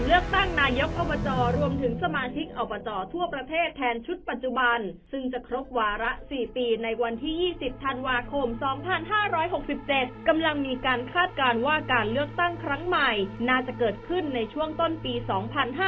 กายกอบจรวมถึงสมาชิกอบจทั่วประเทศแทนชุดปัจจุบัน ซึ่งจะครบวาระ 4 ปีในวันที่ 20 ธันวาคม 2567 กำลังมีการคาดการว่าการเลือกตั้งครั้งใหม่ น่าจะเกิดขึ้นในช่วงต้นปี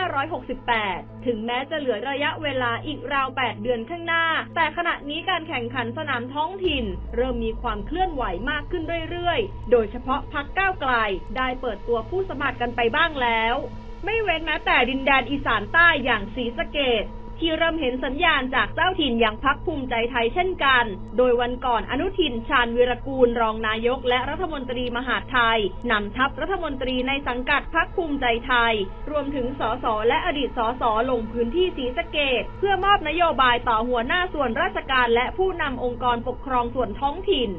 2568 ถึงแม้จะเหลือระยะเวลาอีกราว 8 เดือนข้างหน้า แต่ขณะนี้การแข่งขันสนามท้องถิ่น เริ่มมีความเคลื่อนไหวมากขึ้นเรื่อยๆ โดยเฉพาะพักก้าวไกล ได้เปิดตัวผู้สมัครกันไปบ้างแล้วไม่เว้นแม้แต่ดินแดนอีสานใต้อย่างศรีสะเกดที่เริ่มเห็นสัญญาณจากเจ้าถิ่นอย่างพักภูมิใจไทยเช่นกัน โดยวันก่อนอนุทินชาญวีรกูลรองนายกและรัฐมนตรีมหาดไทยนำทัพรัฐมนตรีในสังกัดพักภูมิใจไทย รวมถึงสสและอดีตสสลงพื้นที่ศรีสะเกดเพื่อมอบนโยบายต่อหัวหน้าส่วนราชการและผู้นำองค์กรปกครองส่วนท้องถิ่น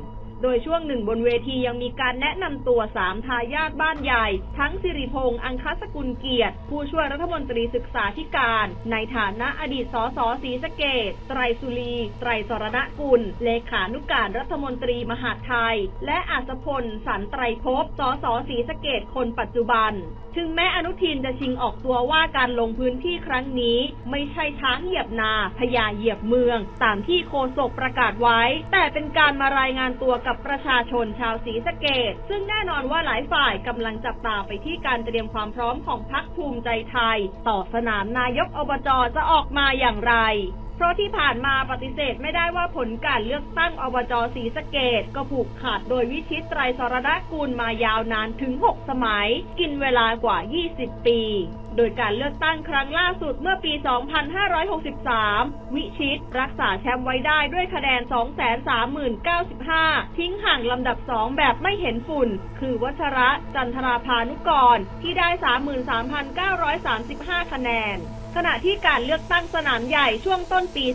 โดยช่วงหนึ่งบนเวทียังมีการแนะนำตัวสามทายาทบ้านใหญ่ ทั้งสิริพงษ์อังคสกุลเกียรติ ผู้ช่วยรัฐมนตรีศึกษาธิการ ในฐานะอดีตสสศรีสะเกดไตรสุรี ไตรสรณกุล เลขานุการรัฐมนตรีมหาดไทย และอาสพลสันไตรภพสสศรีสะเกดคนปัจจุบัน ถึงแม้อนุทินจะชิงออกตัวว่าการลงพื้นที่ครั้งนี้ ไม่ใช่ช้างเหยียบนาพญาเหยียบเมือง ตามที่โฆษกประกาศไว้ แต่เป็นการมารายงานตัวกับประชาชนชาวศรีสะเกดซึ่งแน่นอนว่าหลายฝ่ายกำลังจับตาไปที่การเตรียมความพร้อมของพักภูมิใจไทย ต่อสนามนายกอบจจะออกมาอย่างไร เพราะที่ผ่านมาปฏิเสธไม่ได้ว่าผลการเลือกตั้งอบจศรีสะเกดก็ผูกขาดโดยวิชิตไตรสรณกูลมายาวนานถึง 6 สมัย กินเวลากว่า 20 ปี โดยการเลือกตั้งครั้งล่าสุดเมื่อปี 2563 วิชิตรักษาแชมป์ไว้ได้ด้วยคะแนน 230,095 ทิ้งห่างลำดับ 2 แบบไม่เห็นฝุ่น คือวัชระจันทราพานุกรที่ได้ 33,935 คะแนน ขณะที่การเลือกตั้งสนามใหญ่ช่วงต้นปี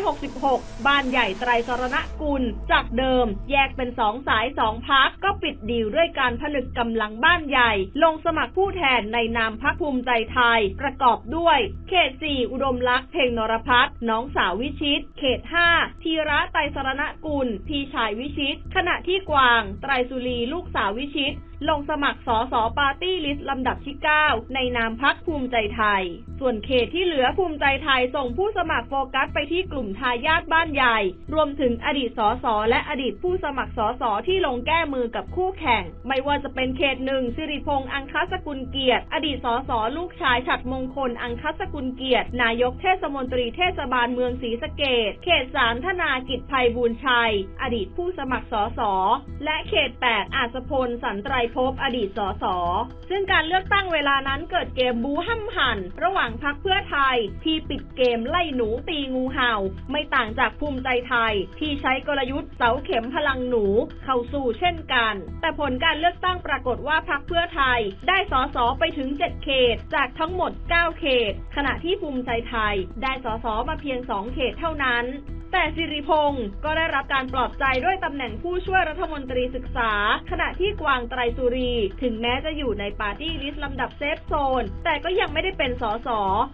2566 บ้านใหญ่ไตรสรณกุล จากเดิม แยกเป็นสองสายสองพักก็ปิดดีลด้วยการผนึกกำลังบ้านใหญ่ ลงสมัครผู้แทนในนามพักภูมิใจไทย ประกอบด้วย เขต 4 อุดมลักษ์เพ่งนรพัฒน์น้องสาววิชิต เขต 5 ธีระไตรสรณกุล พี่ชายวิชิต ขณะที่กวาง ไตรสุรีลูกสาววิชิตลงสมัครสอสอปาร์ตี้ลิสต์ลำดับที่ 9 ในนามพักภูมิใจไทยส่วนเขตที่เหลือภูมิใจไทยส่งผู้สมัครโฟกัสไปที่กลุ่มทายาทบ้านใหญ่ รวมถึงอดีตสอสอและอดีตผู้สมัครสอสอที่ลงแก้มือกับคู่แข่ง ไม่ว่าจะเป็นเขตหนึ่งสิริพงษ์อังคสกุลเกียรติ อดีตสอสอลูกชายฉัดมงคลอังคสกุลเกียรติ นายกเทศมนตรีเทศบาลเมืองศรีสะเกดเขตสามธนากิจภัยบูญชัย อดีตผู้สมัครสอสอและเขต 8 อาสพลสันไตรภพอดีตสอสอซึ่งการเลือกตั้งเวลานั้นเกิดเกมบูห้ำหัน ระหว่างพักเพื่อไทยที่ปิดเกมไล่หนูตีงูเห่า ไม่ต่างจากภูมิใจไทย ที่ใช้กลยุทธ์เสาเข็มพลังหนูเข้าสู่เช่นกัน แต่ผลการเลือกตั้งปรากฏว่าพักเพื่อไทย ได้สอสอไปถึง 7 เขต จากทั้งหมด 9 เขต ขณะที่ภูมิใจไทย ได้สอสอมาเพียง 2 เขตเท่านั้นแต่สิริพงศ์ก็ได้รับการปลอบใจด้วยตำแหน่งผู้ช่วยรัฐมนตรีศึกษา ขณะที่กวางไตรสุรี ถึงแม้จะอยู่ในปาร์ตี้ลิสต์ลำดับเซฟโซน แต่ก็ยังไม่ได้เป็นสส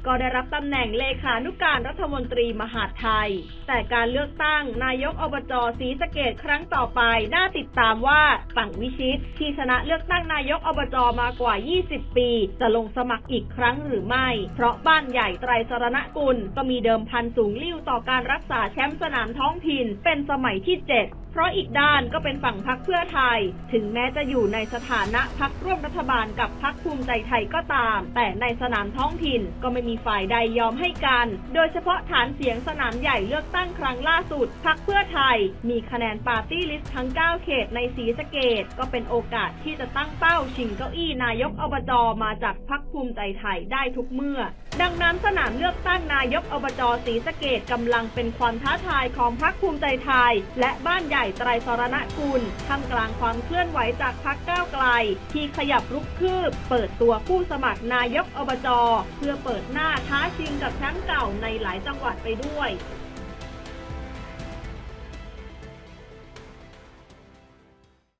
ก็ได้รับตำแหน่งเลขานุการรัฐมนตรีมหาดไทย แต่การเลือกตั้งนายกอบจศรีสะเกดครั้งต่อไป น่าติดตามว่าฝั่งวิชิต ที่ชนะเลือกตั้งนายกอบจมากว่า 20 ปี จะลงสมัครอีกครั้งหรือไม่ เพราะบ้านใหญ่ไตรสรณกุลก็มีเดิมพันสูงลิ่วต่อการรักษาแชมป์สนามท้องถิ่นเป็นสมัยที่ 7 ราะอีกด้านก็เป็นฝั่งพักเพื่อไทย ถึงแม้จะอยู่ในสถานะพักร่วมรัฐบาลกับพักภูมิใจไทยก็ตาม แต่ในสนามท้องถิ่นก็ไม่มีฝ่ายใดยอมให้กัน โดยเฉพาะฐานเสียงสนามใหญ่เลือกตั้งครั้งล่าสุด พักเพื่อไทย มีคะแนนปาร์ตี้ลิสต์ทั้ง 9 เขตในสีสะเกดก็เป็นโอกาสที่จะตั้งเป้าชิงเก้าอี้นายกอบจมาจากพักภูมิใจไทยได้ทุกเมื่อ ดังนั้นสนามเลือกตั้งนายกอบจศรีสะเกดกำลังเป็นความท้าทายของพรรคภูมิใจไทย และบ้านใหญ่ไตรสรณกุลท่ามกลางความเคลื่อนไหวจากพรรคก้าวไกล ที่ขยับรุกคืบ เปิดตัวผู้สมัครนายกอบจ เพื่อเปิดหน้าท้าชิงกับแชมป์เก่าในหลายจังหวัดไปด้วย